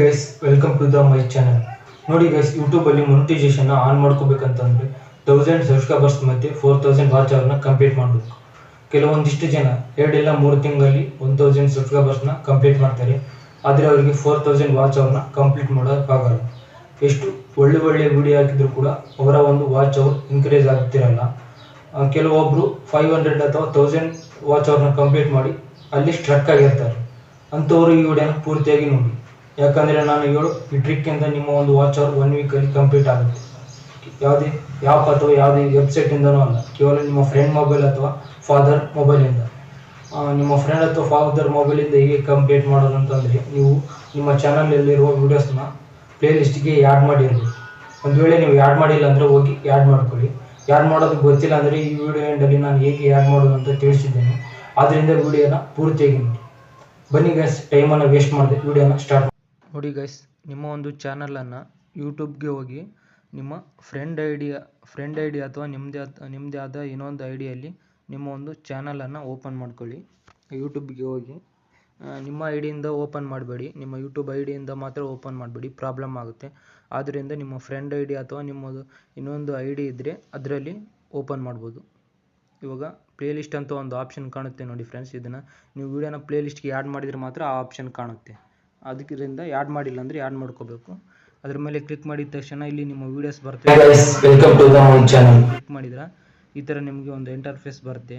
Guys welcome to the my channel ನೋಡಿ guys ಯೂಟ್ಯೂಬಲ್ಲಿ monetization on ಮಾಡ್ಕೋಬೇಕಂತಂದ್ರೆ ತೌಸಂಡ್ ಸಬ್ಸ್ಕ್ರೈಬರ್ಸ್ ಮತ್ತೆ ಫೋರ್ ತೌಸಂಡ್ ವಾಚ್ ಅವರ್ನ ಕಂಪ್ಲೀಟ್ ಮಾಡಬೇಕು. ಕೆಲವೊಂದಿಷ್ಟು ಜನ ಎರಡಿಲ್ಲ ಮೂರು ತಿಂಗಳಲ್ಲಿ ಒನ್ ತೌಸಂಡ್ ಸಬ್ಸ್ಕ್ರೈಬರ್ಸ್ನ ಕಂಪ್ಲೀಟ್ ಮಾಡ್ತಾರೆ. ಆದರೆ ಅವರಿಗೆ ಫೋರ್ ತೌಸಂಡ್ ವಾಚ್ ಅವರ್ನ ಕಂಪ್ಲೀಟ್ ಮಾಡೋಕ್ಕಾಗಲ್ಲ ಎಷ್ಟು ಒಳ್ಳೆ ಒಳ್ಳೆ ವಿಡಿಯೋ ಹಾಕಿದ್ರು ಕೂಡ ಅವರ ಒಂದು ವಾಚ್ ಅವರ್ ಇನ್ಕ್ರೀಸ್ ಆಗ್ತಿರಲ್ಲ. ಕೆಲವೊಬ್ಬರು ಫೈವ್ ಹಂಡ್ರೆಡ್ ಅಥವಾ ತೌಸಂಡ್ ವಾಚ್ ಅವರ್ನ ಕಂಪ್ಲೀಟ್ ಮಾಡಿ ಅಲ್ಲಿ ಸ್ಟ್ರಕ್ ಆಗಿರ್ತಾರೆ. ಅಂಥವ್ರು ಈ ವಿಡಿಯೋನ ಪೂರ್ತಿಯಾಗಿ ನೋಡಿ. ಯಾಕಂದರೆ ನಾನು ಹೇಳು, ಈ ಟ್ರಿಕ್ಕಿಂದ ನಿಮ್ಮ ಒಂದು ವಾಚ್ ಅವರ್ ಒನ್ ವೀಕಲ್ಲಿ ಕಂಪ್ಲೀಟ್ ಆಗುತ್ತೆ. ಯಾವುದೇ ಯಾಪ್ ಅಥವಾ ಯಾವುದೇ ವೆಬ್ಸೈಟಿಂದನೂ ಅಲ್ಲ. ಕೇವಲ ನಿಮ್ಮ ಫ್ರೆಂಡ್ ಮೊಬೈಲ್ ಅಥವಾ ಫಾದರ್ ಮೊಬೈಲಿಂದ ಇಂದ. ನಿಮ್ಮ ಫ್ರೆಂಡ್ ಅಥವಾ ಫಾದರ್ ಮೊಬೈಲಿಂದ ಹೇಗೆ ಕಂಪ್ಲೀಟ್ ಮಾಡೋದು ಅಂತಂದರೆ, ನೀವು ನಿಮ್ಮ ಚಾನಲಲ್ಲಿರುವ ವೀಡಿಯೋಸ್ನ ಪ್ಲೇಲಿಸ್ಟ್ಗೆ ಆ್ಯಡ್ ಮಾಡಿರಬೇಕು ಒಂದು ವೇಳೆ ನೀವು ಆ್ಯಡ್ ಮಾಡಿಲ್ಲ ಅಂದರೆ ಹೋಗಿ ಆ್ಯಡ್ ಮಾಡ್ಕೊಳ್ಳಿ. ಆ್ಯಡ್ ಮಾಡೋದು ಗೊತ್ತಿಲ್ಲ ಅಂದರೆ ಈ ವಿಡಿಯೋ ಅಲ್ಲಿ ನಾನು ಹೇಗೆ ಆ್ಯಡ್ ಮಾಡೋದು ಅಂತ ತಿಳಿಸಿದ್ದೇನೆ. ಆದ್ದರಿಂದ ವಿಡಿಯೋನ ಪೂರ್ತಿಯಾಗಿ ನೋಡಿ. ಬನ್ನಿ ಗೈಸ್ ಟೈಮನ್ನು ವೇಸ್ಟ್ ಮಾಡಿದೆ ವಿಡಿಯೋನ ಸ್ಟಾರ್ಟ್ ನೋಡಿ ಗೈಸ್ ನಿಮ್ಮ ಒಂದು ಚಾನಲನ್ನು ಯೂಟ್ಯೂಬ್ಗೆ ಹೋಗಿ, ನಿಮ್ಮ ಫ್ರೆಂಡ್ ಐಡಿಯ ಫ್ರೆಂಡ್ ಐ ಡಿ ಅಥವಾ ನಿಮ್ಮದೇ ನಿಮ್ಮದೇ ಆದ ಇನ್ನೊಂದು ಐಡಿಯಲ್ಲಿ ಡಿಯಲ್ಲಿ ನಿಮ್ಮ ಒಂದು ಚಾನಲನ್ನು ಓಪನ್ ಮಾಡ್ಕೊಳ್ಳಿ. ಯೂಟ್ಯೂಬ್ಗೆ ಹೋಗಿ ನಿಮ್ಮ ಐ ಡಿಯಿಂದ ಓಪನ್ ಮಾಡಬೇಡಿ. ನಿಮ್ಮ ಯೂಟ್ಯೂಬ್ ಐ ಡಿಯಿಂದ ಮಾತ್ರ ಓಪನ್ ಮಾಡಬೇಡಿ. ಪ್ರಾಬ್ಲಮ್ ಆಗುತ್ತೆ. ಆದ್ದರಿಂದ ನಿಮ್ಮ ಫ್ರೆಂಡ್ ಐ ಡಿ ಅಥವಾ ನಿಮ್ಮದು ಇನ್ನೊಂದು ಐ ಡಿ ಇದ್ದರೆ ಅದರಲ್ಲಿ ಓಪನ್ ಮಾಡ್ಬೋದು. ಇವಾಗ ಪ್ಲೇಲಿಸ್ಟ್ ಅಂತ ಒಂದು ಆಪ್ಷನ್ ಕಾಣುತ್ತೆ ನೋಡಿ ಫ್ರೆಂಡ್ಸ್ ಇದನ್ನು. ನೀವು ವಿಡಿಯೋನ ಪ್ಲೇಲಿಸ್ಟ್ಗೆ ಆ್ಯಡ್ ಮಾಡಿದರೆ ಮಾತ್ರ ಆ ಆಪ್ಷನ್ ಕಾಣುತ್ತೆ. ಅದಕ್ಕಿಂದ ಆ್ಯಡ್ ಮಾಡಿಲ್ಲ ಅಂದರೆ ಆ್ಯಡ್ ಮಾಡ್ಕೋಬೇಕು. ಅದ್ರ ಮೇಲೆ ಕ್ಲಿಕ್ ಮಾಡಿದ ತಕ್ಷಣ ಇಲ್ಲಿ ನಿಮ್ಮ ವೀಡಿಯೋಸ್ ಬರ್ತವೆ. ಕ್ಲಿಕ್ ಮಾಡಿದ್ರೆ? ಈ ಥರ ನಿಮಗೆ ಒಂದು ಇಂಟರ್ಫೇಸ್ ಬರುತ್ತೆ.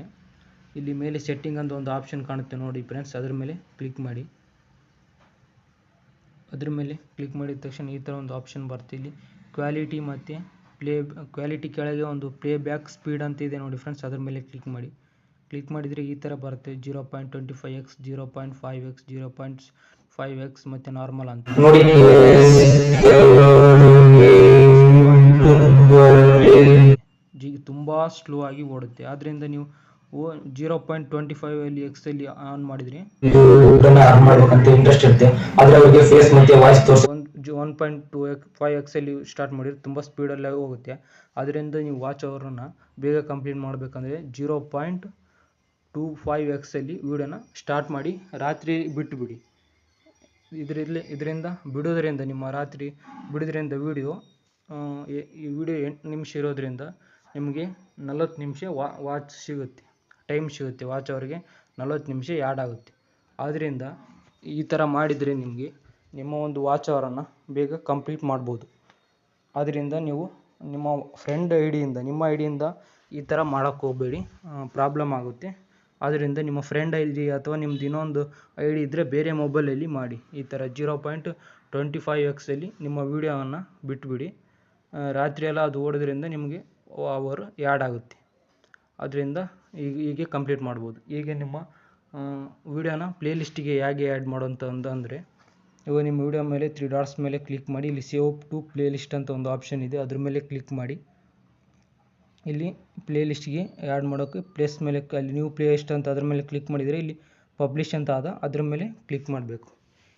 ಇಲ್ಲಿ ಮೇಲೆ ಸೆಟ್ಟಿಂಗ್ ಅಂತ ಒಂದು ಆಪ್ಷನ್ ಕಾಣುತ್ತೆ ನೋಡಿ ಫ್ರೆಂಡ್ಸ್ ಅದ್ರ ಮೇಲೆ ಕ್ಲಿಕ್ ಮಾಡಿ. ಅದ್ರ ಮೇಲೆ ಕ್ಲಿಕ್ ಮಾಡಿದ ತಕ್ಷಣ ಈ ಥರ ಒಂದು ಆಪ್ಷನ್ ಬರುತ್ತೆ. ಇಲ್ಲಿ ಕ್ವಾಲಿಟಿ ಮತ್ತು ಪ್ಲೇ ಕ್ವಾಲಿಟಿ ಕೆಳಗೆ ಒಂದು ಪ್ಲೇ ಬ್ಯಾಕ್ ಸ್ಪೀಡ್ ಅಂತ ಇದೆ ನೋಡಿ ಫ್ರೆಂಡ್ಸ್ ಅದ್ರ ಮೇಲೆ ಕ್ಲಿಕ್ ಮಾಡಿ. ಕ್ಲಿಕ್ ಮಾಡಿದರೆ ಈ ಥರ ಬರುತ್ತೆ. Zero point twenty five x zero point five x zero point five x ಮತ್ತೆ ನಾರ್ಮಲ್ ಅಂತ. ನೋಡಿ ಜಿ ತುಂಬ ಸ್ಲೋ ಆಗಿ ಓಡುತ್ತೆ. ಆದ್ದರಿಂದ ನೀವು ಓ ಜೀರೋ ಪಾಯಿಂಟ್ ಟ್ವೆಂಟಿ ಫೈವ್ ಅಲ್ಲಿ ಎಕ್ಸಲ್ಲಿ ಆನ್ ಮಾಡಿದ್ರಿ ಆನ್ ಮಾಡಬೇಕಂತ ಇಂಟ್ರೆಸ್ಟ್ ಇರುತ್ತೆ. ಆದ್ರೆ ಅವ್ರಿಗೆ ಫೇಸ್ ಮತ್ತೆ ವಾಯ್ಸ್ ತೋರ್ಸ. ಒನ್ ಪಾಯಿಂಟ್ ಟು ಎಕ್ ಫೈವ್ ಎಕ್ಸಲ್ಲಿ ಸ್ಟಾರ್ಟ್ ಮಾಡಿದ್ರೆ ತುಂಬ ಸ್ಪೀಡಲ್ಲಿ ಹೋಗುತ್ತೆ. ಅದರಿಂದ ನೀವು ವಾಚ್ ಅವರನ್ನು ಬೇಗ ಕಂಪ್ಲೀಟ್ ಮಾಡಬೇಕಂದ್ರೆ ಜೀರೋ ಪಾಯಿಂಟ್ ಟೂ ಫೈವ್ ಎಕ್ಸಲ್ಲಿ ವಿಡಿಯೋನ ಸ್ಟಾರ್ಟ್ ಮಾಡಿ ರಾತ್ರಿ ಬಿಟ್ಟುಬಿಡಿ ಇದರಲ್ಲಿ, ಇದರಿಂದ ಬಿಡೋದರಿಂದ ನಿಮ್ಮ ರಾತ್ರಿ ಬಿಡೋದ್ರಿಂದ ವೀಡಿಯೋ ಈ ವಿಡಿಯೋ ಎಂಟು ನಿಮಿಷ ಇರೋದರಿಂದ ನಿಮಗೆ ನಲವತ್ತು ನಿಮಿಷ ವಾಚ್ ಸಿಗುತ್ತೆ. ಟೈಮ್ ಸಿಗುತ್ತೆ ವಾಚ್ ಅವರಿಗೆ ನಲವತ್ತು ನಿಮಿಷ ಆ್ಯಡ್ ಆಗುತ್ತೆ. ಆದ್ದರಿಂದ ಈ ಥರ ಮಾಡಿದರೆ ನಿಮಗೆ ನಿಮ್ಮ ಒಂದು ವಾಚ್ ಅವರನ್ನು ಬೇಗ ಕಂಪ್ಲೀಟ್ ಮಾಡ್ಬೋದು. ಆದ್ದರಿಂದ ನೀವು ನಿಮ್ಮ ಫ್ರೆಂಡ್ ಐ ಡಿಯಿಂದ ನಿಮ್ಮ ಐ ಡಿಯಿಂದ ಈ ಥರ ಮಾಡೋಕ್ಕೆ ಹೋಗಬೇಡಿ. ಪ್ರಾಬ್ಲಮ್ ಆಗುತ್ತೆ. ಆದ್ದರಿಂದ ನಿಮ್ಮ ಫ್ರೆಂಡ್ ಐ ಅಥವಾ ನಿಮ್ದು ಇನ್ನೊಂದು ಐ ಡಿ ಇದ್ದರೆ ಬೇರೆ ಮೊಬೈಲಲ್ಲಿ ಮಾಡಿ. ಈ ಥರ ಜೀರೋ ಪಾಯಿಂಟ್ ಟ್ವೆಂಟಿ ಫೈವ್ ಎಕ್ಸಲ್ಲಿ ನಿಮ್ಮ ವೀಡಿಯೋವನ್ನು ಬಿಟ್ಬಿಡಿ. ರಾತ್ರಿಯೆಲ್ಲ ಅದು ಓಡೋದ್ರಿಂದ ನಿಮಗೆ ಅವರ್ ಆ್ಯಡ್ ಆಗುತ್ತೆ. ಅದರಿಂದ ಈಗ, ಹೀಗೆ ಕಂಪ್ಲೀಟ್ ಮಾಡ್ಬೋದು. ಹೀಗೆ ನಿಮ್ಮ ವೀಡಿಯೋನ ಪ್ಲೇಲಿಸ್ಟಿಗೆ ಹೇಗೆ ಆ್ಯಡ್ ಮಾಡೋಂಥ ಅಂದರೆ ಇವಾಗ ನಿಮ್ಮ ವೀಡಿಯೋ ಮೇಲೆ ತ್ರೀ ಡಾಟ್ಸ್ ಮೇಲೆ ಕ್ಲಿಕ್ ಮಾಡಿ, ಇಲ್ಲಿ ಸೇವ್ ಟು ಪ್ಲೇಲಿಸ್ಟ್ ಅಂತ ಒಂದು ಆಪ್ಷನ್ ಇದೆ. ಅದ್ರ ಮೇಲೆ ಕ್ಲಿಕ್ ಮಾಡಿ. ಇಲ್ಲಿ ಪ್ಲೇ ಪ್ಲೇಲಿಸ್ಟ್ಗೆ ಆ್ಯಡ್ ಮಾಡೋಕ್ಕೆ ಪ್ಲೇಸ್ ಮೇಲೆ ಅಲ್ಲಿ ನ್ಯೂ ಪ್ಲೇಲಿಸ್ಟ್ ಅಂತ ಅದ್ರ ಮೇಲೆ ಕ್ಲಿಕ್ ಮಾಡಿದರೆ ಇಲ್ಲಿ ಪಬ್ಲಿಷ್ ಅಂತ ಆದ ಅದ್ರ ಮೇಲೆ ಕ್ಲಿಕ್ ಮಾಡಬೇಕು.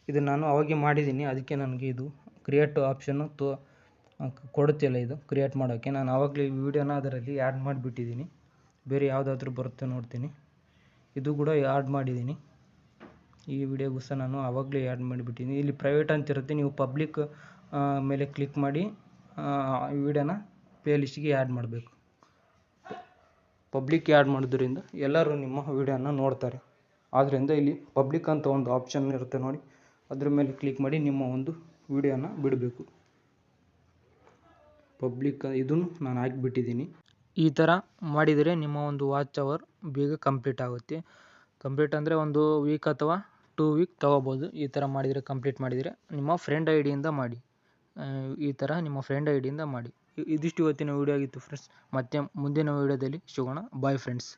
ಇದು ನಾನು ಅವಾಗೆ ಮಾಡಿದ್ದೀನಿ ಅದಕ್ಕೆ ನನಗೆ ಇದು ಕ್ರಿಯೇಟ್ ಆಪ್ಷನ್ನು ತೋ ಕೊಡುತ್ತಿಲ್ಲ ಇದು ಕ್ರಿಯೇಟ್ ಮಾಡೋಕ್ಕೆ ನಾನು ಆವಾಗಲೇ ವಿಡಿಯೋನ ಅದರಲ್ಲಿ ಆ್ಯಡ್ ಮಾಡಿಬಿಟ್ಟಿದ್ದೀನಿ. ಬೇರೆ ಯಾವುದಾದ್ರೂ ಬರುತ್ತೆ ನೋಡ್ತೀನಿ. ಇದು ಕೂಡ ಆ್ಯಡ್ ಮಾಡಿದ್ದೀನಿ. ಈ ವಿಡಿಯೋಗೂ ಸಹ ನಾನು ಆವಾಗಲೇ ಆ್ಯಡ್ ಮಾಡಿಬಿಟ್ಟಿದ್ದೀನಿ. ಇಲ್ಲಿ ಪ್ರೈವೇಟ್ ಅಂತ ಇರುತ್ತೆ ನೀವು ಪಬ್ಲಿಕ್ ಮೇಲೆ ಕ್ಲಿಕ್ ಮಾಡಿ ಆ, ಪ್ಲೇ ವಿಡಿಯೋನ ಪ್ಲೇಲಿಸ್ಟಿಗೆ ಆ್ಯಡ್ ಮಾಡಬೇಕು. ಪಬ್ಲಿಕ್ ಆ್ಯಡ್ ಮಾಡೋದ್ರಿಂದ ಎಲ್ಲರೂ ನಿಮ್ಮ ವಿಡಿಯೋನ ನೋಡ್ತಾರೆ. ಆದ್ದರಿಂದ ಇಲ್ಲಿ ಪಬ್ಲಿಕ್ ಅಂತ ಒಂದು ಆಪ್ಷನ್ ಇರುತ್ತೆ ನೋಡಿ. ಅದ್ರ ಮೇಲೆ ಕ್ಲಿಕ್ ಮಾಡಿ ನಿಮ್ಮ ಒಂದು ವಿಡಿಯೋನ ಬಿಡಬೇಕು. ಪಬ್ಲಿಕ್ ಇದನ್ನು ನಾನು ಹಾಕಿಬಿಟ್ಟಿದ್ದೀನಿ. ಈ ಥರ ಮಾಡಿದರೆ ನಿಮ್ಮ ಒಂದು ವಾಚ್ ಅವರ್ ಬೇಗ ಕಂಪ್ಲೀಟ್ ಆಗುತ್ತೆ. ಕಂಪ್ಲೀಟ್ ಅಂದರೆ ಒಂದು ವೀಕ್ ಅಥವಾ ಟೂ ವೀಕ್ ತೊಗೋಬೋದು. ಈ ಥರ ಮಾಡಿದರೆ ಕಂಪ್ಲೀಟ್ ಮಾಡಿದರೆ ನಿಮ್ಮ ಫ್ರೆಂಡ್ ಐ ಡಿಯಿಂದ ಮಾಡಿ. ಈ ಥರ ನಿಮ್ಮ ಫ್ರೆಂಡ್ ಐ ಡಿಯಿಂದ ಮಾಡಿ. ಇದಿಷ್ಟು ಇವತ್ತಿನ ವೀಡಿಯೋ ಆಗಿತ್ತು ಫ್ರೆಂಡ್ಸ್ ಮತ್ತೆ ಮುಂದಿನ ವೀಡಿಯೋದಲ್ಲಿ ಸಿಗೋಣ. Bye friends